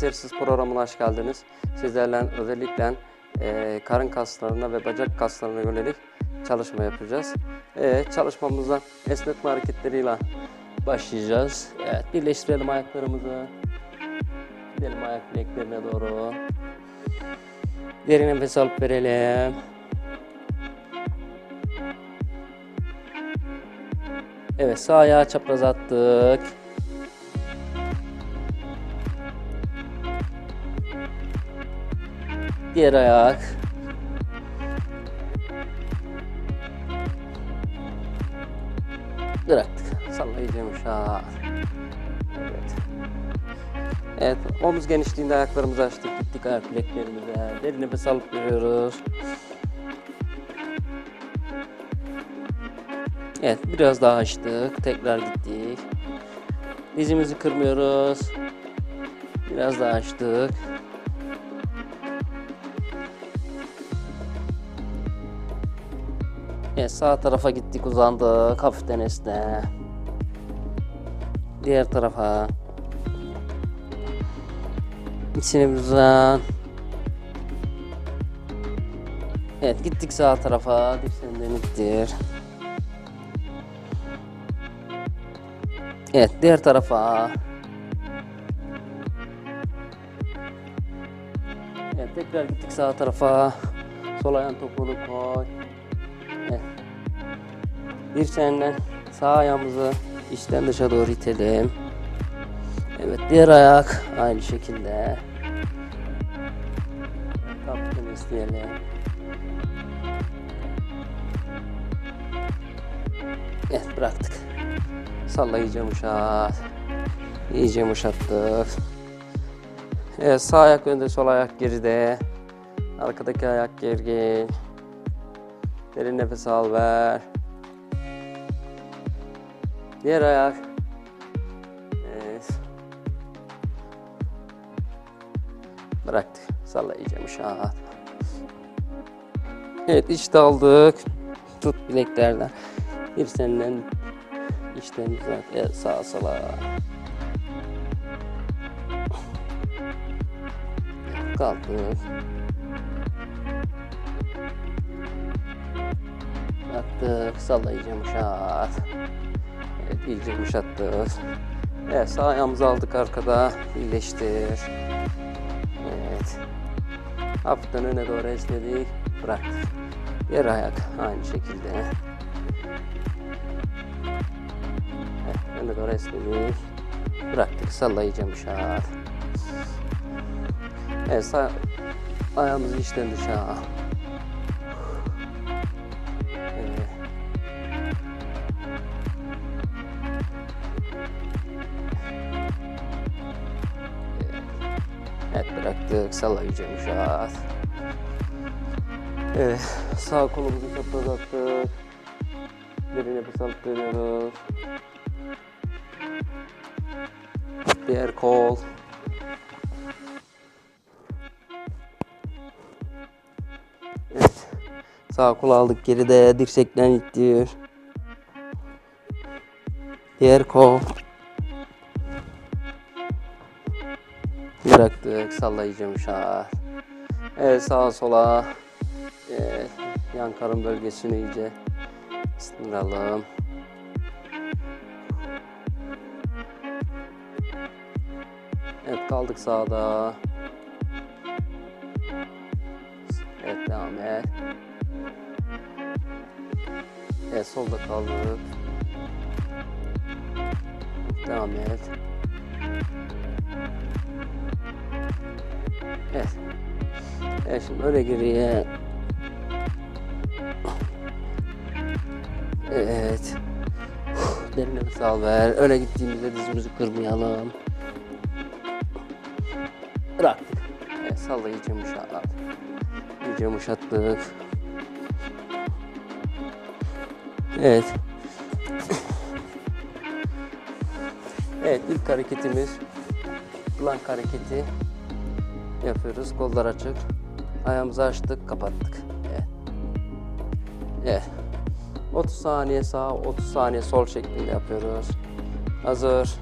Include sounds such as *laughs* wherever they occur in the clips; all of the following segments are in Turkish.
egzersiz programına hoş geldiniz. Sizlerle özellikle e, karın kaslarına ve bacak kaslarına yönelik çalışma yapacağız. E, çalışmamıza esnetme hareketleriyle başlayacağız. Evet, birleştirelim ayaklarımızı. Gidelim ayak bileklerine doğru. Derin nefes alıp verelim. Evet, sağ ayağı çapraz attık. Diğer ayak. Bıraktık. Sallayacağım uşağı. Evet. Evet, omuz genişliğinde ayaklarımızı açtık. Gittik ayak bileklerimize. Derin nefes alıp veriyoruz. Evet, biraz daha açtık. Tekrar gittik. Dizimizi kırmıyoruz. Biraz daha açtık. Evet, sağ tarafa gittik uzandık. Hafiften esne. Diğer tarafa. İçine bir uzan. Evet gittik sağ tarafa. Dirseğinden ittir. Evet diğer tarafa. Evet tekrar gittik sağ tarafa. Sol ayağın topunu koy. Evet. Dirseğinden sağ ayağımızı içten dışa doğru itelim. Evet diğer ayak aynı şekilde. Kaptım isteyelim. Evet bıraktık. Salla iyice yumuşat. İyice yumuşattık. Evet sağ ayak önde sol ayak geride. Arkadaki ayak gergin. Derin nefes al ver. Diğer ayak. Evet. Bıraktık. Salla iyice yumuşat. Evet işte aldık. Tut bileklerden. Bir senden içten uzat. Evet sağa sola. Kalktık. Bıraktık. Salla iyice yumuşat. Evet iyice yumuşattık. Evet sağ ayağımızı aldık arkada. Birleştir. Evet. Hafiften öne doğru esnedik. Bıraktık. Diğer ayak aynı şekilde. Evet, öne doğru esnedik. Bıraktık. Sallayacağım yumuşat. Evet sağ ayağımızı içten dışa. Bıraktık. Sallayacağım yumuşat. Evet. Sağ kolumuzu çapraz attık. Derin nefes alıp. Diğer kol. Evet. Sağ kol aldık geride. Dirsekten ittir. Diğer kol. Bıraktık. Sallayacağım uşağı. Evet sağa sola. Evet, yan karın bölgesini iyice ısındıralım. Evet kaldık sağda. Evet devam et. Evet solda kaldık. Devam et. Evet. Evet şimdi öyle geriye. Evet. Derin nefes al ver. Öyle gittiğimizde dizimizi kırmayalım. Bıraktık. Evet, salla iyice yumuşat. İyice yumuşattık. Evet. Evet ilk hareketimiz plank hareketi yapıyoruz. Kollar açık. Ayağımızı açtık, kapattık. Evet. Evet. 30 saniye sağ, 30 saniye sol şeklinde yapıyoruz. Hazır.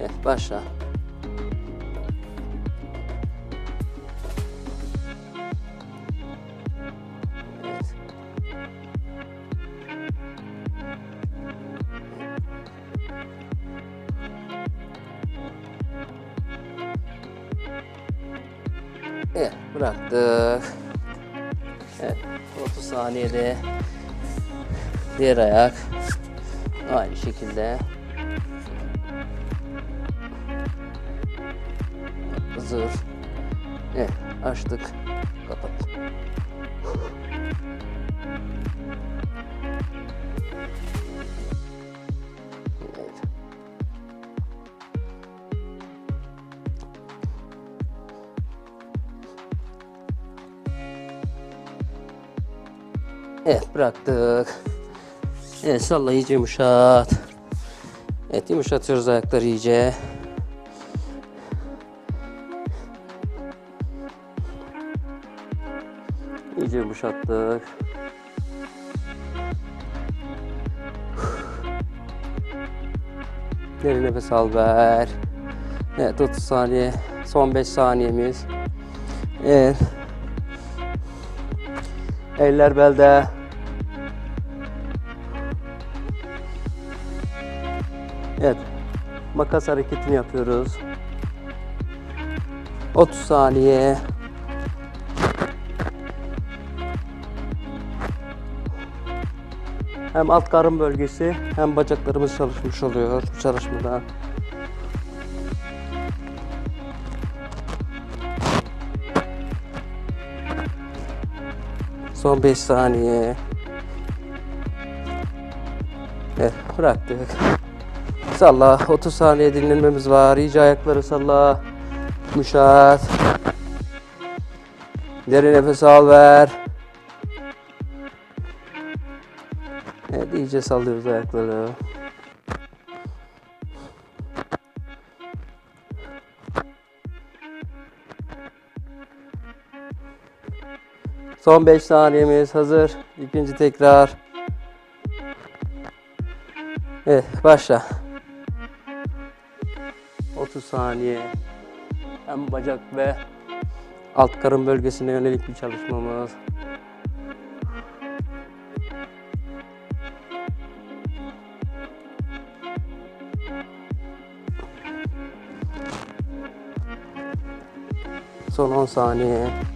Evet, başla. Saniyede diğer ayak aynı şekilde zır. Evet açtık kapat Evet bıraktık. Evet salla iyice yumuşat. Evet yumuşatıyoruz ayakları iyice. İyice yumuşattık. Derin nefes al ver. Evet 30 saniye. Son 5 saniyemiz. Evet. Eller belde. Evet. Makas hareketini yapıyoruz. 30 saniye. Hem alt karın bölgesi hem bacaklarımız çalışmış oluyor bu çalışmada. Son 5 saniye. Evet, bıraktık. Salla. 30 saniye dinlenmemiz var. İyice ayakları salla. Muşat. Derin nefes al ver. Evet iyice sallıyoruz ayakları. Son 5 saniyemiz hazır. İkinci tekrar. Evet başla. 30 saniye. Hem bacak ve alt karın bölgesine yönelik bir çalışmamız. Son 10 saniye.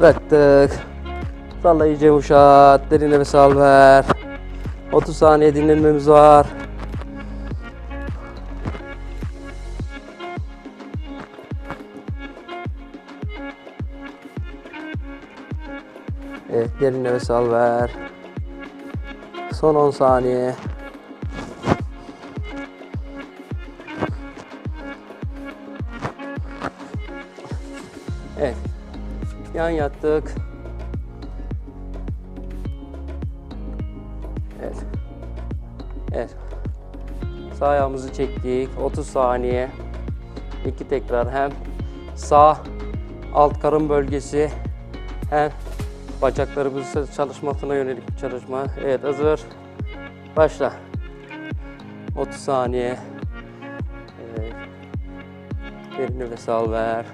Bıraktık. Salla iyice yumuşat. Derin nefes al ver. 30 saniye dinlenmemiz var. Evet derin nefes al ver. Son 10 saniye. Yan yattık. Evet. Evet. Sağ ayağımızı çektik. 30 saniye. İki tekrar hem sağ alt karın bölgesi hem bacaklarımızın çalışmasına yönelik bir çalışma. Evet hazır. Başla. 30 saniye. Evet. Derin nefes al ver.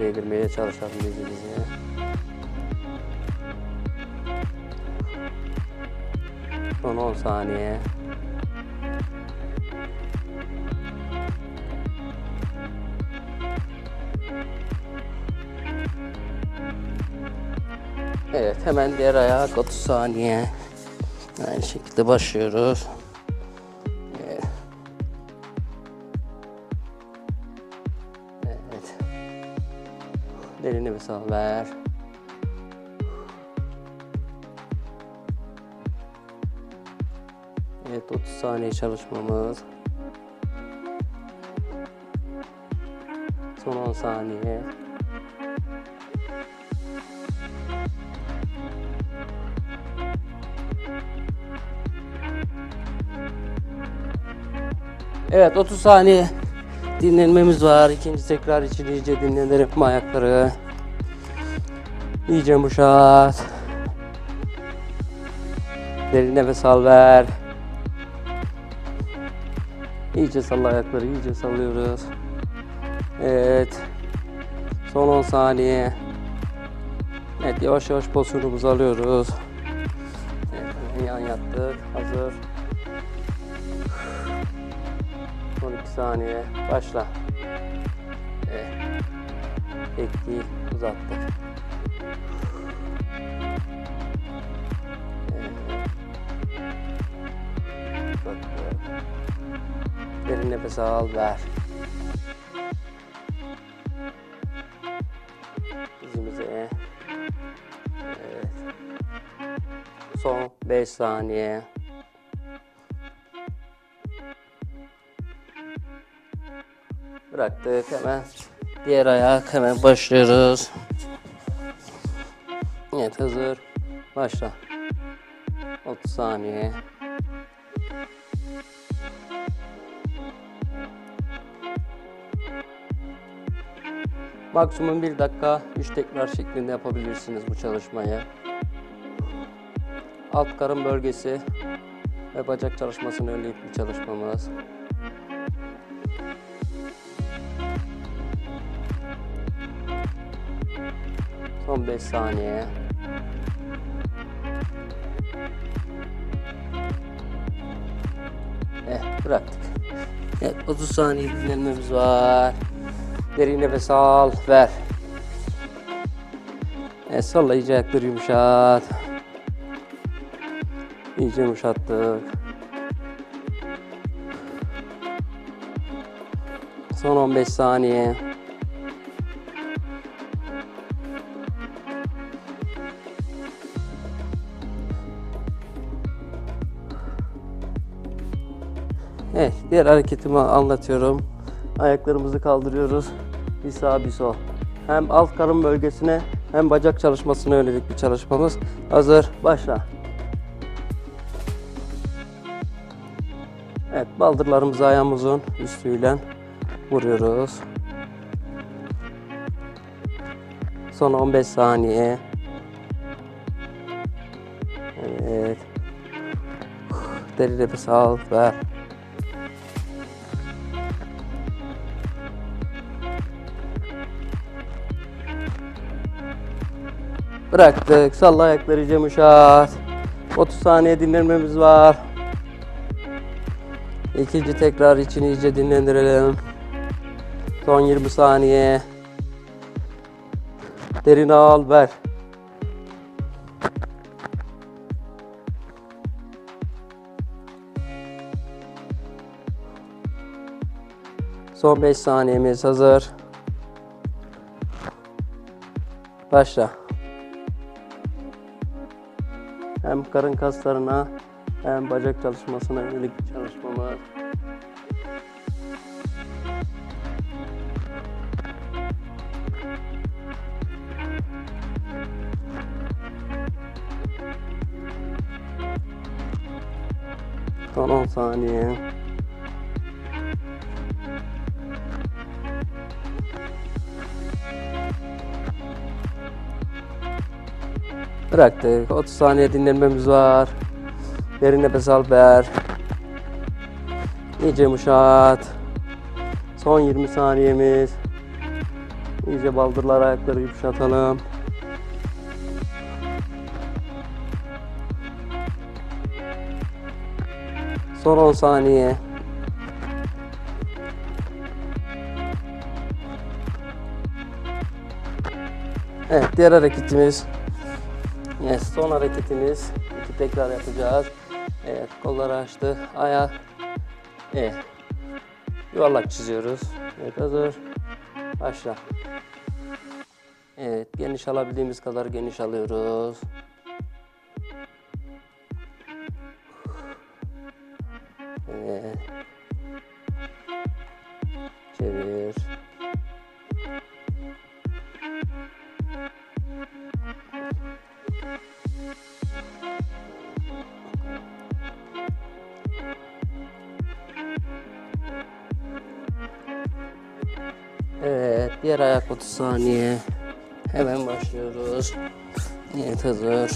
Değdirmeye çalışalım dizimizi. Son 10 saniye. Evet, hemen diğer ayak 30 saniye. Aynı şekilde başlıyoruz. Nefes al ver. Evet 30 saniye çalışmamız. Son 10 saniye. Evet 30 saniye dinlenmemiz var. İkinci tekrar için iyice dinlenelim ayakları. İyice muşat. Derin nefes al ver. İyice salla ayakları, iyice sallıyoruz. Evet. Son 10 saniye. Evet, yavaş yavaş pozisyonumuzu alıyoruz. Evet, yan yattık. Hazır. Son 2 saniye. Başla. Evet. Bekleyi uzattık. Uzattık. Derin nefes al, ver. Dizimize. Evet. Son 5 saniye. Bıraktık hemen. Diğer ayak hemen başlıyoruz. Evet hazır. Başla. 30 saniye. Maksimum 1 dakika 3 tekrar şeklinde yapabilirsiniz bu çalışmayı. Alt karın bölgesi ve bacak çalışmasına yönelik bir çalışmamız. Son 5 saniye. Bıraktık. Evet 30 saniye dinlenmemiz var. Derin nefes al, ver. Evet, salla iyice ayakları yumuşat. İyice yumuşattık. Son 15 saniye. Diğer hareketimi anlatıyorum. Ayaklarımızı kaldırıyoruz. Bir sağ bir sol. Hem alt karın bölgesine hem bacak çalışmasına yönelik bir çalışmamız. Hazır, başla. Evet, baldırlarımızı ayağımızın üstüyle vuruyoruz. Son 15 saniye. Evet. Deri nefes al, ver. Bıraktık. Salla ayakları yumuşat. 30 saniye dinlenmemiz var. İkinci tekrar için iyice dinlendirelim. Son 20 saniye. Derin al, ver. Son 5 saniyemiz hazır. Başla. Hem karın kaslarına hem bacak çalışmasına yönelik bir çalışmamız. Son 10 saniye. Bıraktık. 30 saniye dinlenmemiz var. Derin nefes al ver. İyice yumuşat. Son 20 saniyemiz. İyice baldırlar ayakları yumuşatalım. Son 10 saniye. Evet diğer hareketimiz Evet, son hareketimiz. İki tekrar yapacağız. Evet, kolları açtı. Ayak. Evet. Yuvarlak çiziyoruz. Evet, hazır. Başla. Evet, geniş alabildiğimiz kadar geniş alıyoruz. Evet. Çevir. Evet, diğer ayak 30 saniye. Hemen başlıyoruz. Evet, hazır.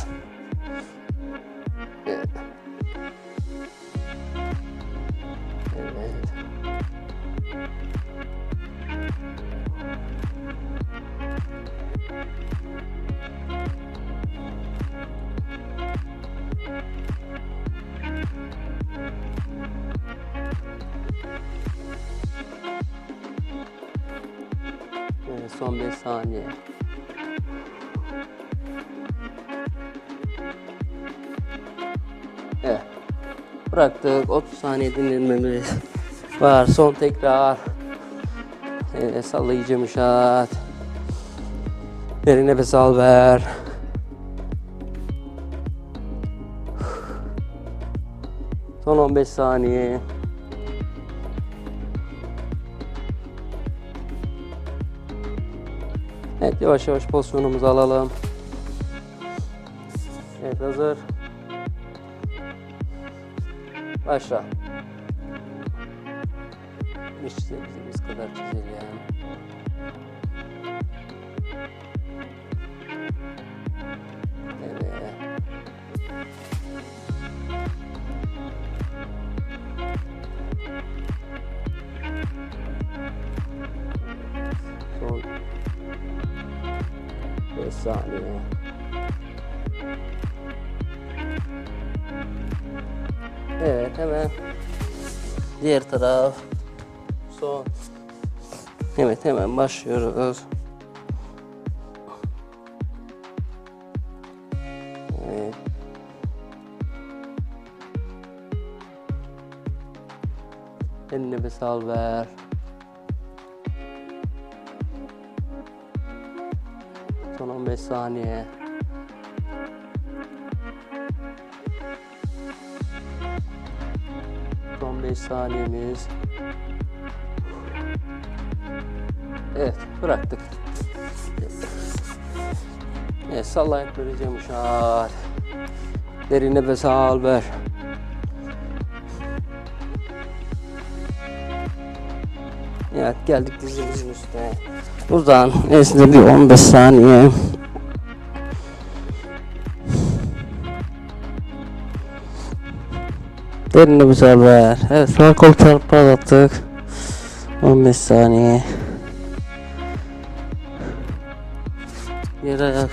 Bıraktık. 30 saniye dinlenmemiz var. Son tekrar. Evet, sallayıcı müşat. Derin nefes al ver. Son 15 saniye. Evet yavaş yavaş pozisyonumuzu alalım. Evet hazır. Başla. İstediğimiz kadar çizelim. Evet. Son 5 saniye. Evet hemen diğer taraf son Evet hemen başlıyoruz. Evet. Elini nefes al ver. Son 15 saniye. Son 5 saniyemiz. Evet bıraktık. Evet sallayıp vereceğim uşak. Derin nefes al ver. Evet geldik dizimizin üstüne. Buradan esne bir 15 saniye. Derin nefes al ver. Evet sağ kol çarpı attık. 15 saniye. Diğer ayak.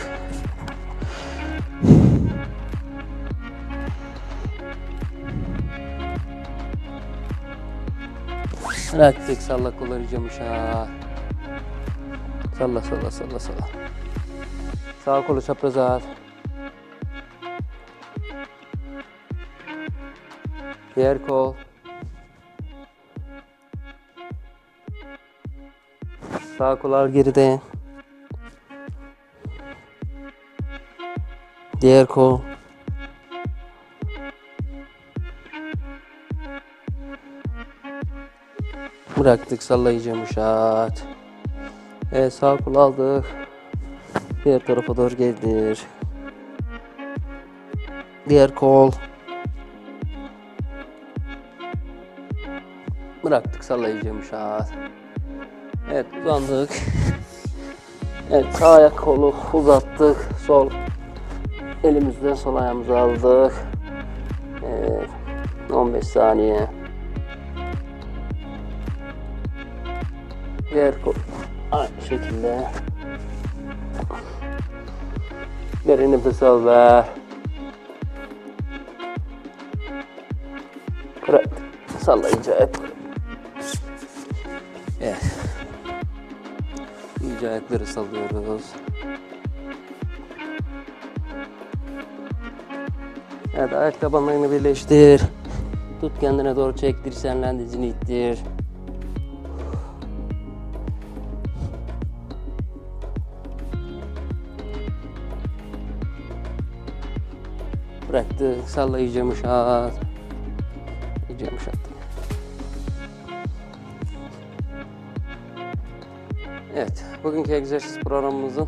Bıraktık salla kolları camuşa. Salla salla salla salla. Sağ kolu çapraza at. Diğer kol. Sağ kol al geride. Diğer kol. Bıraktık sallayıcı muşat. Evet sağ kol aldık. Diğer tarafa doğru geldir. Diğer kol. Bıraktık sallayıcı muşat. Evet uzandık. *laughs* Evet sağ ayak kolu uzattık. Sol elimizden sol ayağımızı aldık. Evet, 15 saniye. Diğer kol aynı şekilde. Derin nefes al ver. Bırak. Sallayacak. İyice ayakları sallıyoruz. Evet ayak tabanlarını birleştir. Tut kendine doğru çek. Dirsenlen dizini ittir. Bıraktık. Salla iyice yumuşat. İyice yumuşattık. Evet. Bugünkü egzersiz programımızın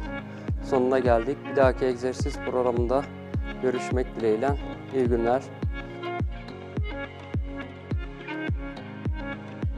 sonuna geldik. Bir dahaki egzersiz programında görüşmek dileğiyle. İyi günler.